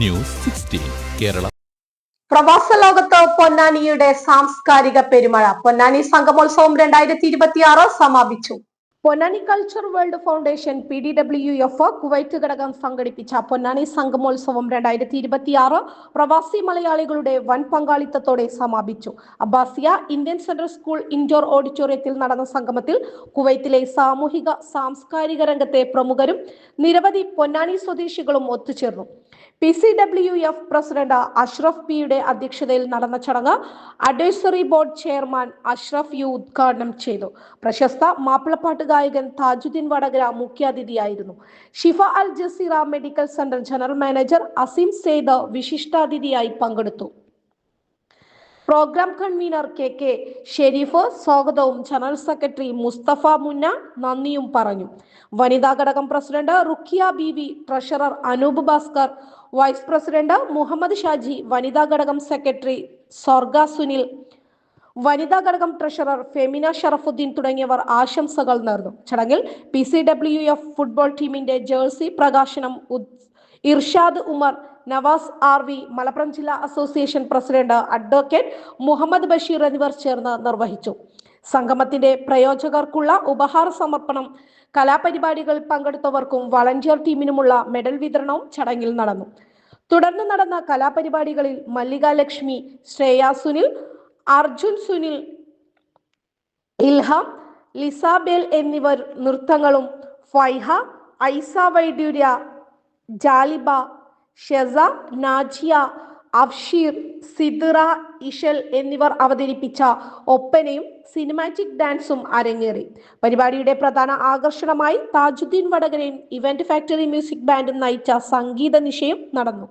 News Kerala. പ്രവാസ ലോകത്ത് പൊന്നാനിയുടെ സാംസ്കാരിക പെരുമഴ. പൊന്നാനി സംഗമോത്സവം രണ്ടായിരത്തി ഇരുപത്തിയാറ് സമാപിച്ചു. Ponnani culture world foundation P D W F Kuwait ഘടകം സംഘടിപ്പിച്ച പൊന്നാനി സംഗമോത്സവം രണ്ടായിരത്തി ഇരുപത്തിയാറ് പ്രവാസി മലയാളികളുടെ വൻ പങ്കാളിത്തത്തോടെ സമാപിച്ചു. Abbasiya Indian central school indoor ഓഡിറ്റോറിയത്തിൽ നടന്ന സംഗമത്തിൽ കുവൈത്തിലെ സാമൂഹിക സാംസ്കാരിക രംഗത്തെ പ്രമുഖരും നിരവധി പൊന്നാനി സ്വദേശികളും ഒത്തുചേർന്നു. P C W F president Ashraf പിയുടെ അധ്യക്ഷതയിൽ നടന്ന ചടങ്ങ് advisory board chairman Ashraf U ഉദ്ഘാടനം ചെയ്തു. പ്രശസ്ത മാപ്പിളപ്പാട്ട് ഗായകൻ Thajudheen Vadakara മുഖ്യാതിഥിയായിരുന്നു. Shifa Al Jazeera medical centre general manager Azeem Syed വിശിഷ്ടാതിഥിയായി പങ്കെടുത്തു. Programme convener K K Sharif സ്വാഗതവും ജനറൽ സെക്രട്ടറി മുസ്തഫ മുന്ന നന്ദിയും പറഞ്ഞു. വനിതാ ഘടകം president Rukhiya B V treasurer Anoop Bhaskar vice president Muhammad Shaji വനിതാ ഘടകം സെക്രട്ടറി സ്വർഗ സുനിൽ വനിതാ ഘടകം ട്രഷറർ ഫെമിന ഷറഫുദ്ദീൻ തുടങ്ങിയവർ ആശംസകൾ നേർന്നു. ചടങ്ങിൽ P C W F football ടീമിന്റെ ജേഴ്സി പ്രകാശനം ഇർഷാദ് ഉമർ നവാസ് ആർ വി മലപ്പുറം ജില്ലാ association president advocate Muhammad Basheer എന്നിവർ ചേർന്ന് നിർവഹിച്ചു. സംഗമത്തിന്റെ പ്രയോജകർക്കുള്ള ഉപഹാര സമർപ്പണം കലാപരിപാടികളിൽ പങ്കെടുത്തവർക്കും വളണ്ടിയർ ടീമിനുമുള്ള മെഡൽ വിതരണവും ചടങ്ങിൽ നടന്നു. തുടർന്ന് നടന്ന കലാപരിപാടികളിൽ മല്ലിക ലക്ഷ്മി സുനിൽ അർജുൻ സുനിൽ ഇൽഹാം ലിസാബേൽ എന്നിവർ നൃത്തങ്ങളും ഫൈഹ ഐസ വൈഡ്യൂര്യ ജാലിബ ഷെസ നാജിയ അഫ്ഷീർ സിദ്റ ഇഷൽ എന്നിവർ അവതരിപ്പിച്ച ഒപ്പനയും സിനിമാറ്റിക് ഡാൻസും അരങ്ങേറി. പരിപാടിയുടെ പ്രധാന ആകർഷണമായി താജുദ്ദീൻ വടകരയും ഇവന്റ് ഫാക്ടറി മ്യൂസിക് ബാൻഡും നയിച്ച സംഗീത നിശയും നടന്നു.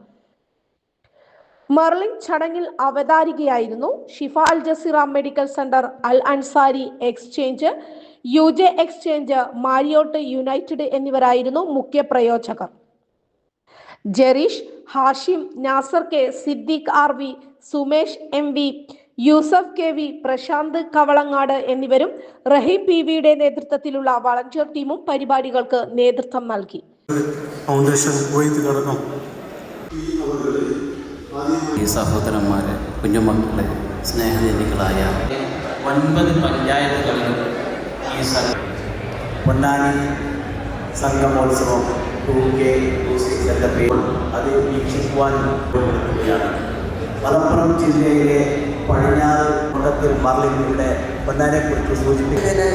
മെർലിൻ ചടങ്ങിൽ അവതാരികയായിരുന്നു Shifa Al Jazeera medical centre Al Ansari exchange U J exchange Marriott United എന്നിവരായിരുന്നു മുഖ്യ പ്രയോജകർ. Jerish Hashim Nasser K Siddique R V Sumesh M V Yusuf K V Prashanth Kavalangad എന്നിവരും റഹീം P വിയുടെ നേതൃത്വത്തിലുള്ള വളണ്ടിയർ ടീമും പരിപാടികൾക്ക് നേതൃത്വം നൽകി. ഫൗണ്ടേഷൻ ഈ സഹോദരന്മാരെ കുഞ്ഞുമക്കളെ സ്നേഹനിധികളായ ഒൻപത് പഞ്ചായത്തുകളിലും ഈ സ്ഥലം പൊന്നാനി സംഗമോത്സവം ടു കെ ടു സിക്സ് എന്ന പേരിൽ അത് വീക്ഷിക്കുവാൻ കൊടുക്കുകയാണ് മലപ്പുറം ജില്ലയിലെ പടിഞ്ഞാറ് മുഖത്തിൽ മർലിനിയുടെ പൊന്നാനെക്കുറിച്ച് സൂചിപ്പിക്കുന്നത്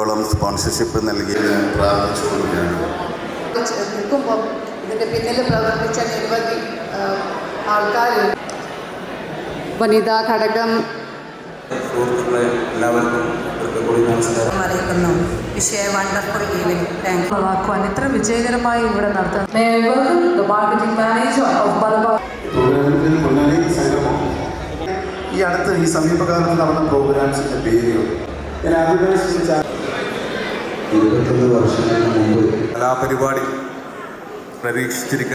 ോളം സ്പോൺസർഷിപ്പ് നൽകി പ്രാർത്ഥിച്ചു കൊടുക്കുകയാണ് നിൽക്കുമ്പം ഇതിന്റെ പിന്നിൽ പ്രവർത്തിച്ച നിരവധി ആൾക്കാർ വനിതാ ഘടകം സുഹൃത്തുക്കളെ എല്ലാവർക്കും നമസ്കാരം. അറിയിക്കുന്നു. വിഷയ വണ്ടർഫുൾ ഈവനിങ് താങ്ക് ഇത്ര വിജയകരമായി ഇവിടെ സംഗമം. ഈ അടുത്ത് ഈ സമീപകാലത്ത് നടന്ന പ്രോഗ്രാംസിന്റെ പേരുകൾ. ഞാൻ ആദ്യമായി ശ്രമിച്ച ഇരുപത്തൊന്ന് വർഷങ്ങൾക്ക് മുമ്പ് കലാപരിപാടി. பரீட்சிச்சிருக்க